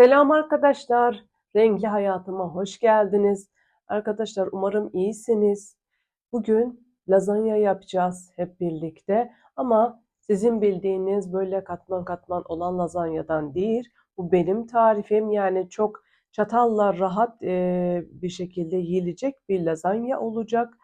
Selam arkadaşlar. Renkli hayatıma hoş geldiniz. Arkadaşlar umarım iyisiniz. Bugün lazanya yapacağız hep birlikte. Ama sizin bildiğiniz böyle katman katman olan lazanyadan değil. Bu benim tarifim. Yani çok çatalla rahat bir şekilde yiyilecek bir lazanya olacak.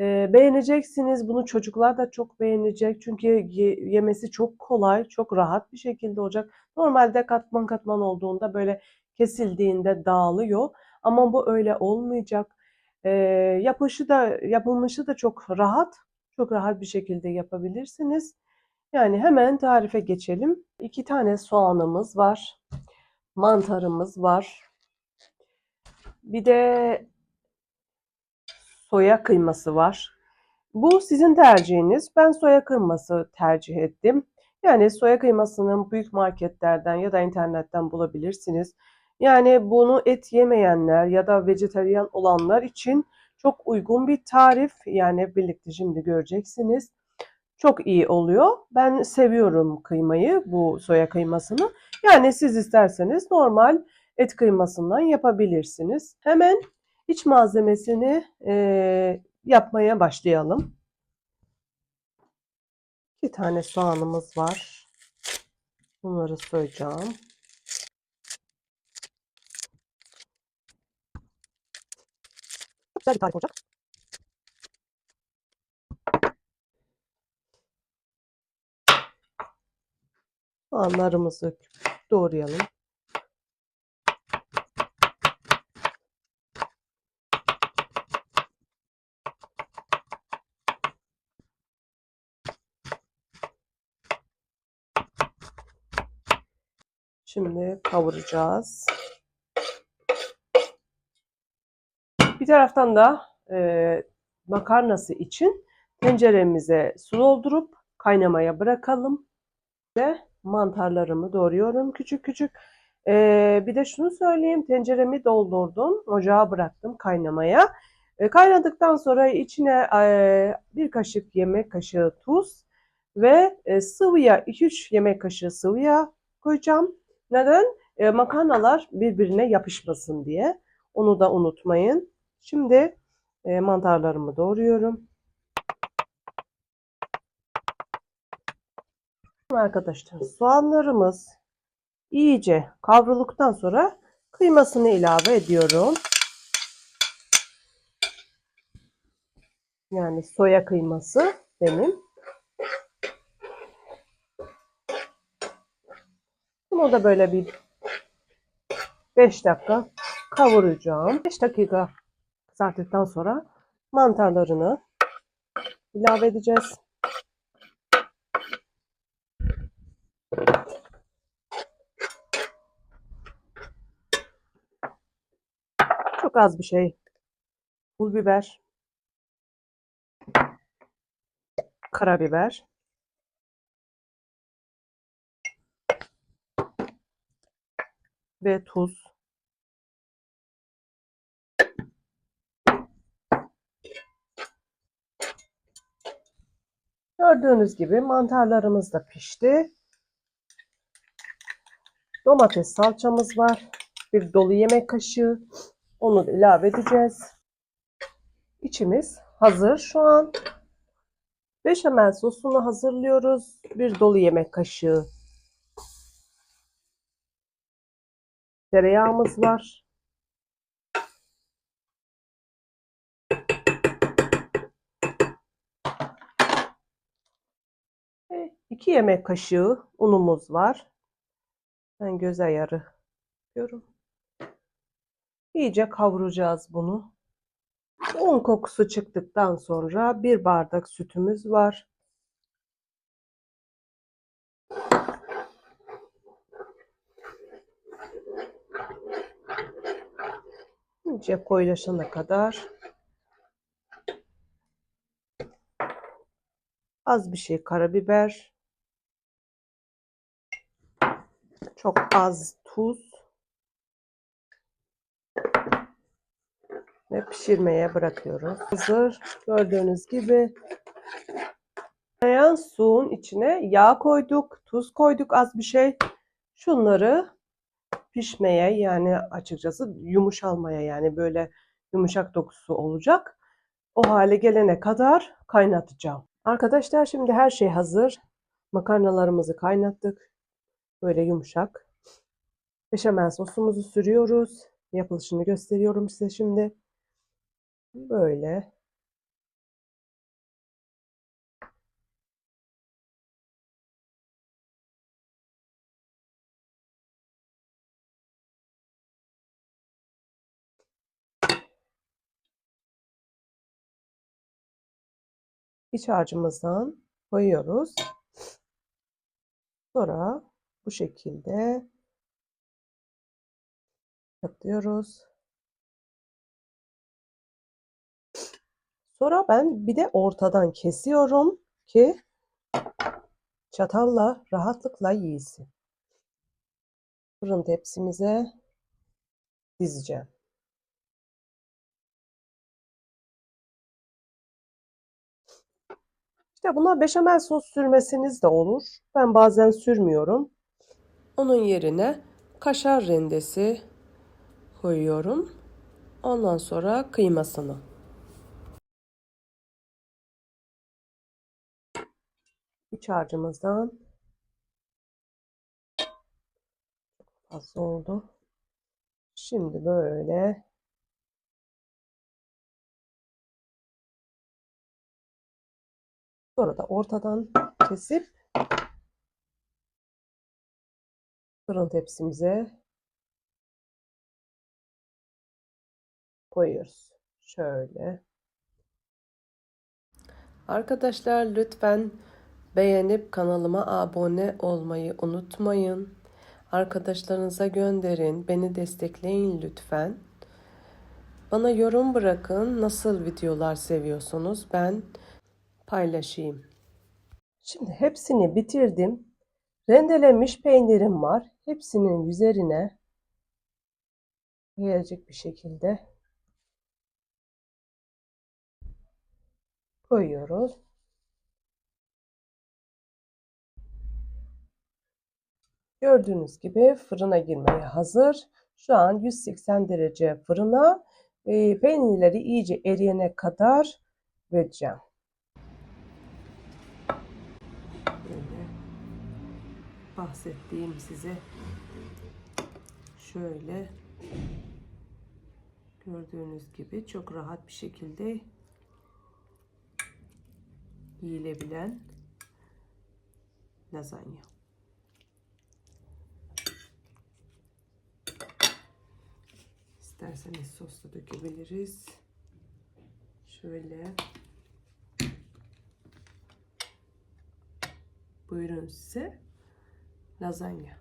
E, beğeneceksiniz. Bunu çocuklar da çok beğenecek. Çünkü ye- yemesi çok kolay, çok rahat bir şekilde olacak. Normalde katman katman olduğunda böyle kesildiğinde dağılıyor. Ama bu öyle olmayacak. Ee, yapışı da yapılmışı da çok rahat. Çok rahat bir şekilde yapabilirsiniz. Yani hemen tarife geçelim. İki tane soğanımız var. Mantarımız var. Bir de soya kıyması var. Bu sizin tercihiniz. Ben soya kıyması tercih ettim. Yani soya kıymasını büyük marketlerden ya da internetten bulabilirsiniz. Yani bunu et yemeyenler ya da vejetaryen olanlar için çok uygun bir tarif. Yani birlikte şimdi göreceksiniz. Çok iyi oluyor. Ben seviyorum kıymayı, bu soya kıymasını. Yani siz isterseniz normal et kıymasından yapabilirsiniz. Hemen iç malzemesini e, yapmaya başlayalım. İki tane soğanımız var. Bunları soyacağım. Güzel bir tarif olacak. Soğanlarımızı doğrayalım. Şimdi kavuracağız. Bir taraftan da e, makarnası için tenceremize su doldurup kaynamaya bırakalım. Ve mantarlarımı doğruyorum küçük küçük. E, bir de şunu söyleyeyim tenceremi doldurdum. Ocağa bıraktım kaynamaya. E, kaynadıktan sonra içine e, bir kaşık yemek kaşığı tuz ve e, sıvı yağ 2-3 yemek kaşığı sıvı yağ koyacağım. Neden? E, makarnalar birbirine yapışmasın diye. Onu da unutmayın. Şimdi e, mantarlarımı doğruyorum. Arkadaşlar soğanlarımız iyice kavrulduktan sonra kıymasını ilave ediyorum. Yani soya kıyması benim. Bunu da böyle bir 5 dakika kavuracağım. 5 dakika kızarttıktan sonra mantarlarını ilave edeceğiz. Çok az bir şey. Pul biber. Karabiber. Ve tuz. Gördüğünüz gibi mantarlarımız da pişti. Domates salçamız var. Bir dolu yemek kaşığı. Onu da ilave edeceğiz. İçimiz hazır şu an. Beşamel sosunu hazırlıyoruz. Bir dolu yemek kaşığı. Tereyağımız var. Ve 2 yemek kaşığı unumuz var. Ben göz ayarı yapıyorum. İyice kavuracağız bunu. Un kokusu çıktıktan sonra bir bardak sütümüz var. İyice koyulaşana kadar az bir şey karabiber, çok az tuz ve pişirmeye bırakıyoruz. Hazır. Gördüğünüz gibi kaynayan suyun içine yağ koyduk, tuz koyduk az bir şey. Şunları pişmeye yani açıkçası yumuşalmaya yani böyle yumuşak dokusu olacak. O hale gelene kadar kaynatacağım. Arkadaşlar şimdi her şey hazır. Makarnalarımızı kaynattık. Böyle yumuşak. Beşamel sosumuzu sürüyoruz. Yapılışını gösteriyorum size şimdi. Böyle. İç harcımızdan koyuyoruz. Sonra bu şekilde katlıyoruz. Sonra ben bir de ortadan kesiyorum ki çatalla rahatlıkla yiyesin. Fırın tepsimize dizeceğim. İşte buna beşamel sos sürmesiniz de olur. Ben bazen sürmüyorum. Onun yerine kaşar rendesi koyuyorum. Ondan sonra kıymasını. İç harcımızdan fazla oldu. Şimdi böyle Sonra da ortadan kesip fırın tepsimize koyuyoruz. Şöyle. Arkadaşlar lütfen beğenip kanalıma abone olmayı unutmayın. Arkadaşlarınıza gönderin. Beni destekleyin lütfen. Bana yorum bırakın. Nasıl videolar seviyorsunuz? Ben paylaşayım. Şimdi hepsini bitirdim. Rendelenmiş peynirim var. Hepsinin üzerine gelecek bir şekilde koyuyoruz. Gördüğünüz gibi fırına girmeye hazır. Şu an 180 derece fırına e, peynirleri iyice eriyene kadar vereceğim. Böyle bahsettiğim size şöyle gördüğünüz gibi çok rahat bir şekilde yiyilebilen lazanya. İsterseniz sos da dökebiliriz. Şöyle. Buyurun size lazanya.